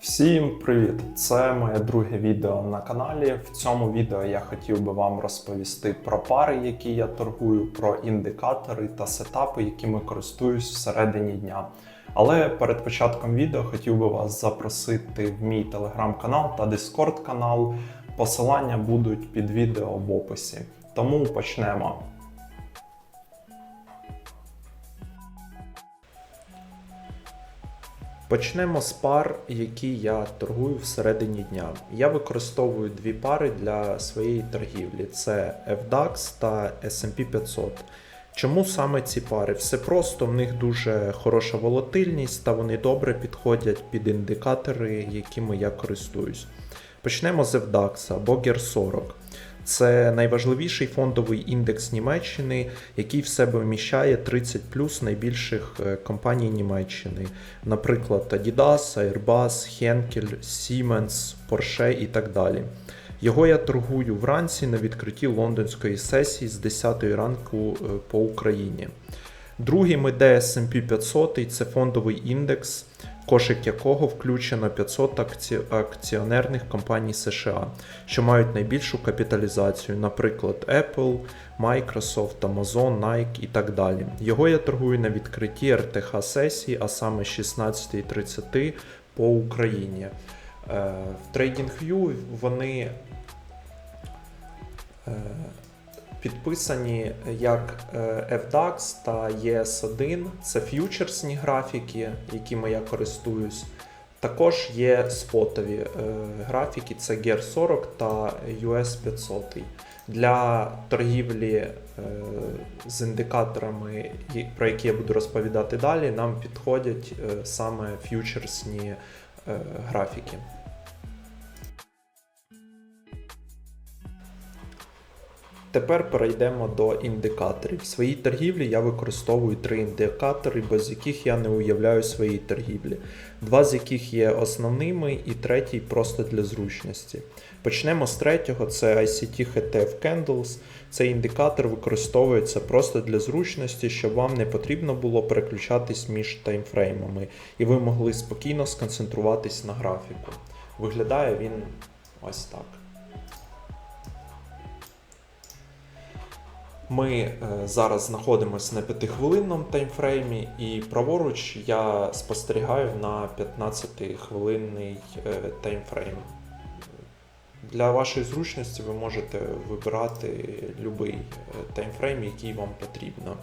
Всім привіт! Це моє друге відео на каналі. В цьому відео я хотів би вам розповісти про пари, які я торгую, про індикатори та сетапи, якими користуюсь всередині дня. Але перед початком відео хотів би вас запросити в мій телеграм-канал та дискорд канал. Посилання будуть під відео в описі. Тому почнемо. Почнемо з пар, які я торгую всередині дня. Я використовую дві пари для своєї торгівлі: це FDAX та SP 500. Чому саме ці пари? Все просто, в них дуже хороша волатильність та вони добре підходять під індикатори, якими я користуюсь. Почнемо з FDAX або GER 40. Це найважливіший фондовий індекс Німеччини, який в себе вміщає 30 плюс найбільших е, компаній Німеччини, наприклад, Adidas, Airbus, Henkel, Siemens, Porsche і так далі. Його я торгую вранці на відкритті лондонської сесії з 10 ранку е, по Україні. Другим іде S&P 500, це фондовий індекс, кошик якого включено 500 акці... акціонерних компаній США, що мають найбільшу капіталізацію, наприклад, Apple, Microsoft, Amazon, Nike і так далі. Його я торгую на відкритті РТХ сесії, а саме 16.30 по Україні. Е, В TradingView вони е, підписані як е, FDAX та ES1. Це ф'ючерсні графіки, якими я користуюсь. Також є спотові е, графіки, це GER 40 та US 500. Для торгівлі е, з індикаторами, про які я буду розповідати далі, нам підходять саме ф'ючерсні графіки. Тепер перейдемо до індикаторів. В своїй торгівлі я використовую три індикатори, без яких я не уявляю своєї торгівлі. Два з яких є основними, і третій просто для зручності. Почнемо з третього: це ICT HTF Candles. Цей індикатор використовується просто для зручності, щоб вам не потрібно було переключатись між таймфреймами, і ви могли спокійно сконцентруватись на графіку. Виглядає він ось так. Ми е, зараз знаходимося на 5-хвилинному таймфреймі, і праворуч я спостерігаю на 15-хвилинний е, таймфрейм. Для вашої зручності ви можете вибирати будь-який таймфрейм, який вам потрібно.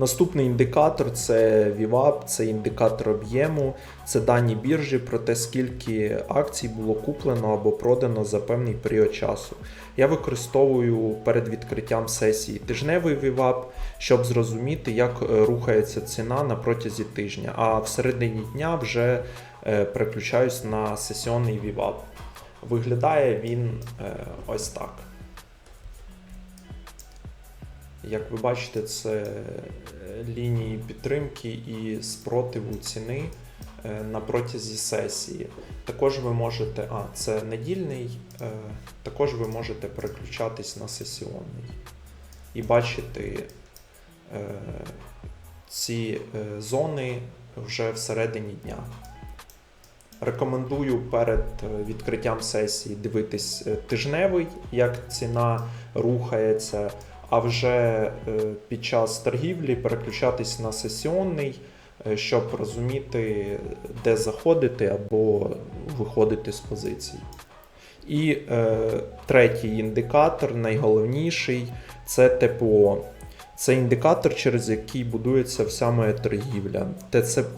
Наступний індикатор це VWAP, це індикатор об'єму, це дані біржі про те, скільки акцій було куплено або продано за певний період часу. Я використовую перед відкриттям сесії тижневий VWAP, щоб зрозуміти, як е, рухається ціна на протязі тижня. А всередині дня вже е, переключаюсь на сесійний VWAP. Виглядає він е, ось так. Як ви бачите, це е, лінії підтримки і спротиву ціни е, на протязі сесії. Також ви можете, а це недільний, е, також ви можете переключатись на сесіонний і бачити ці зони вже всередині дня. Рекомендую перед відкриттям сесії дивитись тижневий, як ціна рухається, а вже е, під час торгівлі переключатись на сесіонний, е, щоб розуміти, де заходити або виходити з позицій. І е, третій індикатор, найголовніший, це ТПО. Це індикатор, через який будується вся моя торгівля.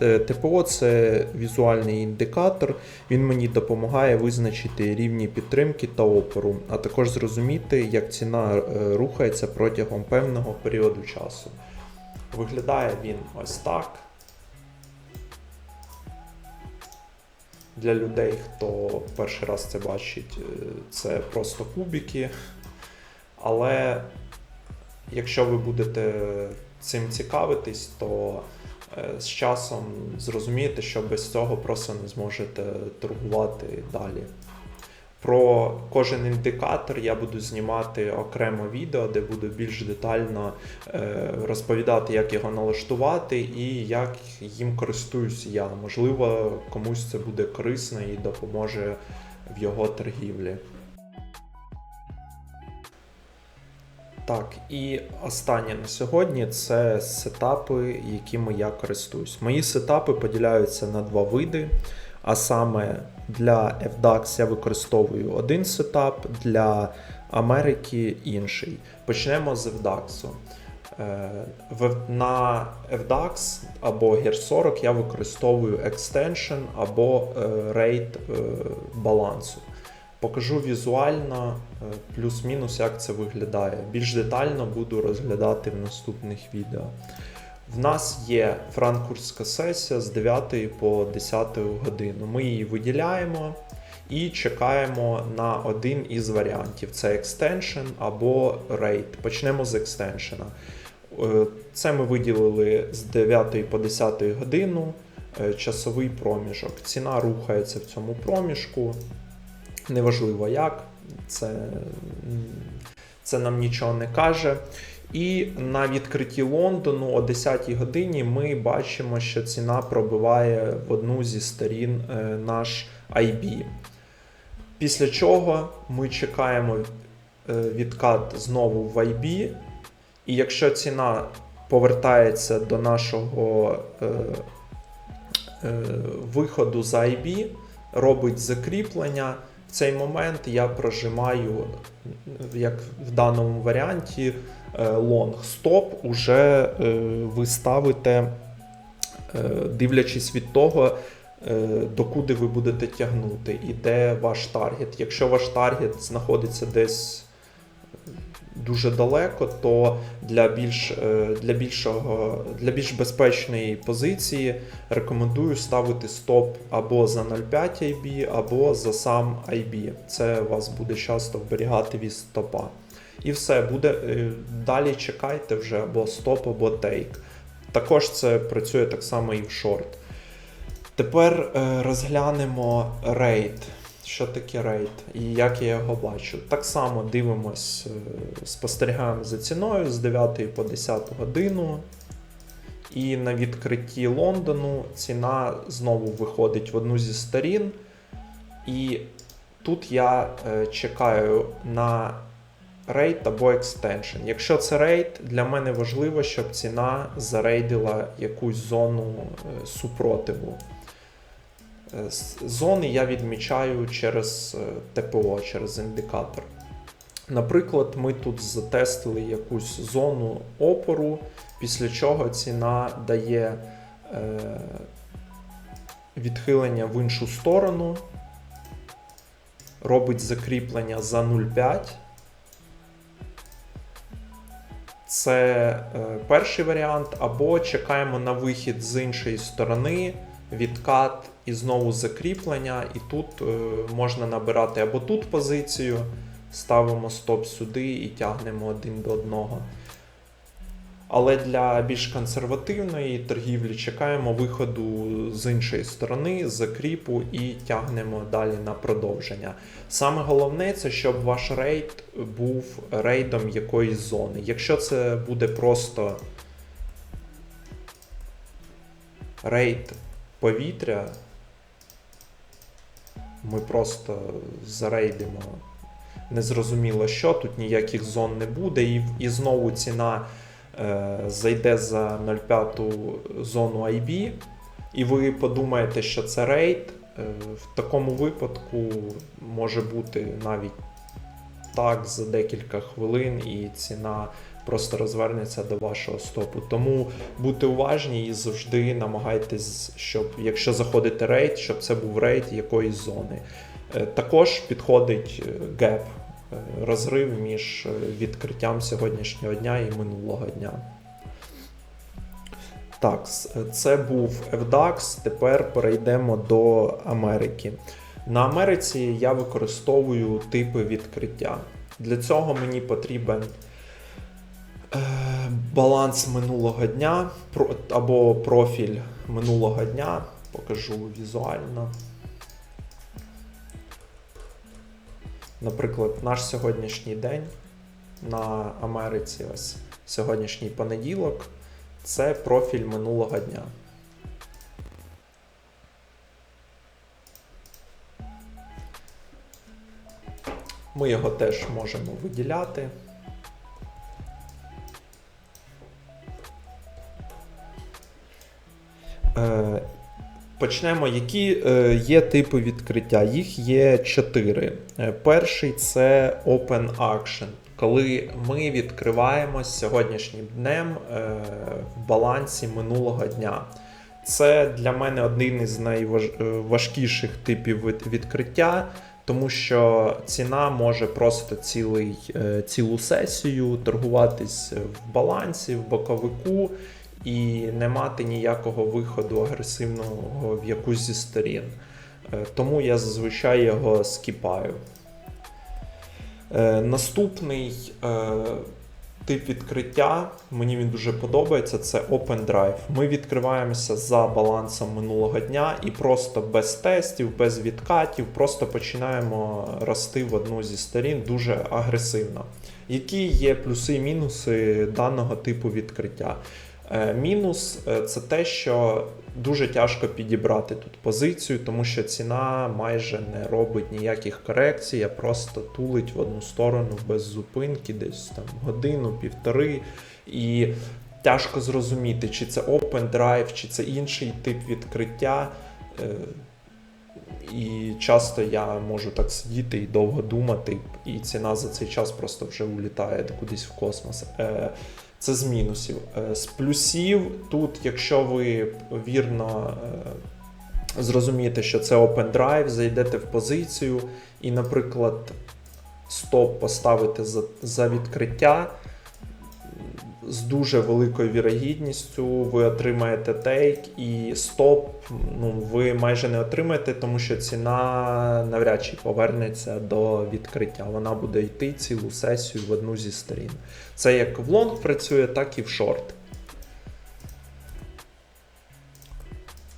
Е, ТПО це візуальний індикатор. Він мені допомагає визначити рівні підтримки та опору, а також зрозуміти, як ціна е, рухається протягом певного періоду часу. Виглядає він ось так. Для людей, хто перший раз це бачить, е, це просто кубики. Але якщо ви будете цим цікавитись, то е, з часом зрозумієте, що без цього просто не зможете торгувати далі. Про кожен індикатор я буду знімати окремо відео, де буду більш детально е, розповідати, як його налаштувати і як їм користуюсь я. Можливо, комусь це буде корисно і допоможе в його торгівлі. Так, і останнє на сьогодні це сетапи, якими я користуюсь. Мої сетапи поділяються на два види. А саме для FDAX я використовую один сетап, для Америки інший. Почнемо з FDAX. Е, На FDAX або GER 40 я використовую extension або е, балансу. Покажу візуально е, плюс-мінус, як це виглядає. Більш детально буду розглядати в наступних відео. В нас є франкфуртська сесія з 9 по 10 годину. Ми її виділяємо і чекаємо на один із варіантів: це extension або rate. Почнемо з екстеншена. Е, Це ми виділили з 9 по 10 годину е, часовий проміжок. Ціна рухається в цьому проміжку. Неважливо як, це, це нам нічого не каже. І на відкритті Лондону о 10-й годині ми бачимо, що ціна пробиває в одну зі сторін е, наш IB. Після чого ми чекаємо е, відкат знову в IB. І якщо ціна повертається до нашого е, виходу з IB, робить закріплення. В цей момент я прожимаю, як в даному варіанті, е, лонг стоп, уже е, ви ставите, е, дивлячись від того, докуди ви будете тягнути і де ваш таргет. Якщо ваш таргет знаходиться десь дуже далеко, то для більш, е, для більшого, для більш безпечної позиції рекомендую ставити стоп або за 0,5 IB, або за сам IB. Це вас буде часто вберігати від стопа. І все, буде е, далі чекайте вже або стоп, або тейк. Також це працює так само і в шорт. Тепер е, розглянемо рейд. Що таке рейд і як я його бачу. Так само дивимось, е, спостерігаємо за ціною з 9 по 10 годину. І на відкритті Лондону ціна знову виходить в одну зі сторін. І тут я е, чекаю на рейд або екстеншн. Якщо це рейд, для мене важливо, щоб ціна зарейдила якусь зону е, супротиву. Зони я відмічаю через е, ТПО, через індикатор. Наприклад, ми тут затестили якусь зону опору, після чого ціна дає е, відхилення в іншу сторону, робить закріплення за 0,5. Це е, перший варіант, або чекаємо на вихід з іншої сторони, відкат і знову закріплення. І тут е, можна набирати або тут позицію, ставимо стоп сюди і тягнемо один до одного. Але для більш консервативної торгівлі чекаємо виходу з іншої сторони, закріпу і тягнемо далі на продовження. Саме головне це щоб ваш рейд був рейдом якоїсь зони. Якщо це буде просто рейд повітря, ми просто зарейдимо незрозуміло що, тут ніяких зон не буде, і, і знову ціна е, зайде за 0,5 зону IB, і ви подумаєте, що це рейд. Е, в такому випадку може бути навіть так за декілька хвилин, і ціна просто розвернеться до вашого стопу. Тому будьте уважні і завжди намагайтесь, щоб якщо заходите рейд, щоб це був рейд якоїсь зони. Е, Також підходить е, геп, е, розрив між відкриттям сьогоднішнього дня і минулого дня. Так, це був FDAX. Тепер перейдемо до Америки. На Америці я використовую типи відкриття. Для цього мені потрібен баланс минулого дня або профіль минулого дня. Покажу візуально. Наприклад, наш сьогоднішній день на Америці, ось сьогоднішній понеділок, це профіль минулого дня. Ми його теж можемо виділяти. Почнемо. Які е, є типи відкриття? Їх є чотири. Е, Перший це Open Action, коли ми відкриваємось сьогоднішнім днем е, в балансі минулого дня. Це для мене один із найважкіших типів відкриття, тому що ціна може просто цілий, цілу сесію торгуватись в балансі, в боковику і не мати ніякого виходу агресивного в якусь зі сторін. Е, Тому я зазвичай його скіпаю. Е, Наступний е, тип відкриття, мені він дуже подобається, це Open Drive. Ми відкриваємося за балансом минулого дня і просто без тестів, без відкатів, просто починаємо рости в одну зі сторін дуже агресивно. Які є плюси і мінуси даного типу відкриття? Е, Мінус е, це те, що дуже тяжко підібрати тут позицію, тому що ціна майже не робить ніяких корекцій, а просто тулить в одну сторону без зупинки, десь там годину, півтори. І тяжко зрозуміти, чи це open drive, чи це інший тип відкриття. Е, І часто я можу так сидіти і довго думати, і ціна за цей час просто вже улітає кудись в космос. Це з мінусів. Е, З плюсів, тут, якщо ви вірно е, зрозумієте, що це Open Drive, зайдете в позицію і, наприклад, стоп поставите за, за відкриття. З дуже великою вірогідністю ви отримаєте тейк і стоп ну, ви майже не отримаєте, тому що ціна навряд чи повернеться до відкриття. Вона буде йти цілу сесію в одну зі сторін. Це як в лонг працює, так і в шорт.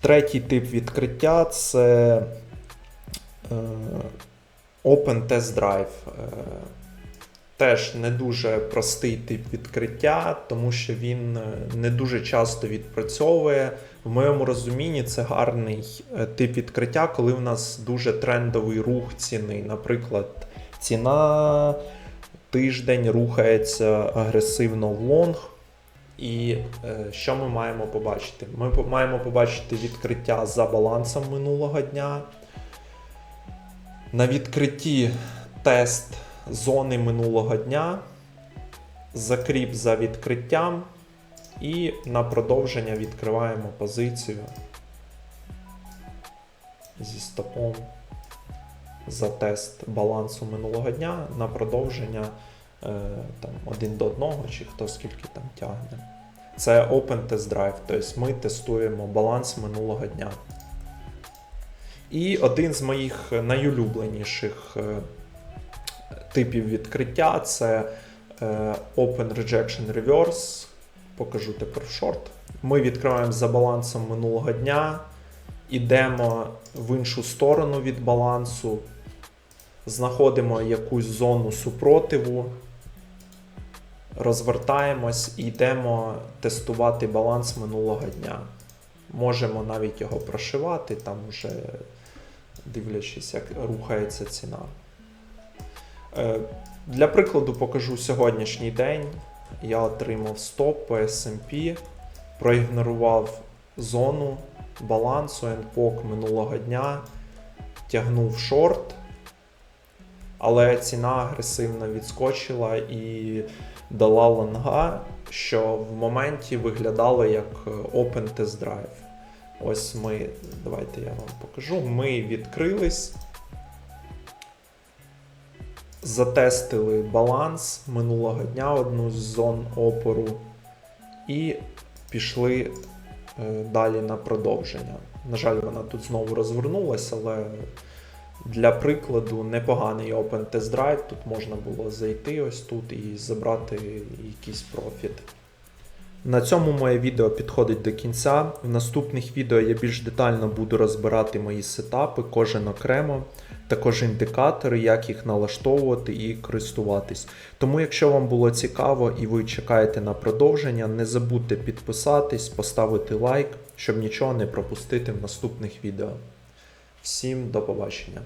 Третій тип відкриття це е, Open Test Drive. Теж не дуже простий тип відкриття, тому що він е, не дуже часто відпрацьовує. В моєму розумінні це гарний е, тип відкриття, коли в нас дуже трендовий рух ціни. Наприклад, ціна тиждень рухається агресивно в лонг. І е, що ми маємо побачити? Ми маємо побачити відкриття за балансом минулого дня. На відкритті тест зони минулого дня, закріп за відкриттям, і на продовження відкриваємо позицію зі стопом за тест балансу минулого дня на продовження е, там, один до одного, чи хто скільки там тягне. Це Open Test Drive, тобто ми тестуємо баланс минулого дня. І один з моїх найулюбленіших е, типів відкриття це е, Open Rejection Reverse. Покажу тепер шорт. Ми відкриваємо за балансом минулого дня, ідемо в іншу сторону від балансу, знаходимо якусь зону супротиву, розвертаємось і йдемо тестувати баланс минулого дня. Можемо навіть його прошивати, там уже дивлячись, як рухається ціна. Е, Для прикладу покажу сьогоднішній день. Я отримав стоп по SP, проігнорував зону балансу ендпок минулого дня, тягнув шорт, але ціна агресивно відскочила і дала лонга, що в моменті виглядало як е, Open Test Drive. Ось ми, давайте я вам покажу. Ми відкрились затестили баланс минулого дня, одну з зон опору, і пішли е, далі на продовження. На жаль, вона тут знову розвернулася, але для прикладу непоганий Open Test Drive. Тут можна було зайти ось тут і забрати якийсь профіт. На цьому моє відео підходить до кінця. В наступних відео я більш детально буду розбирати мої сетапи, кожен окремо. також індикатори, як їх налаштовувати і користуватись. Тому, якщо вам було цікаво і ви чекаєте на продовження, не забудьте підписатись, поставити лайк, щоб нічого не пропустити в наступних відео. Всім до побачення!